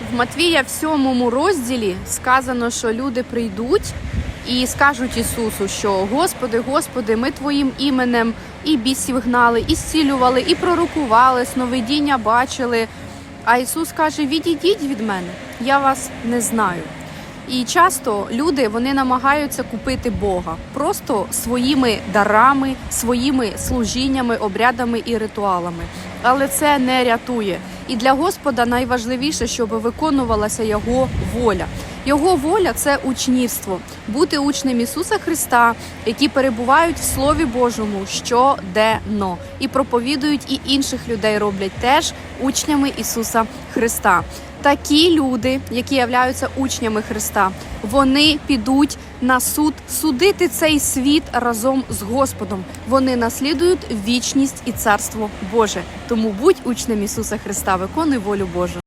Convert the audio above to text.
В Матвія в сьомому розділі сказано, що люди прийдуть і скажуть Ісусу, що Господи, Господи, ми Твоїм іменем і бісів гнали, і зцілювали, і пророкували, сновидіння бачили. А Ісус каже: Відійдіть від мене, я вас не знаю. І часто люди вони намагаються купити Бога просто своїми дарами, своїми служіннями, обрядами і ритуалами. Але це не рятує. І для Господа найважливіше, щоб виконувалася Його воля. Його воля це учнівство, бути учнем Ісуса Христа, які перебувають в Слові Божому щоденно і проповідують, і інших людей роблять теж учнями Ісуса Христа. Такі люди, які являються учнями Христа, вони підуть на суд судити цей світ разом з Господом. Вони наслідують вічність і царство Боже. Тому будь учнем Ісуса Христа, виконуй волю Божу.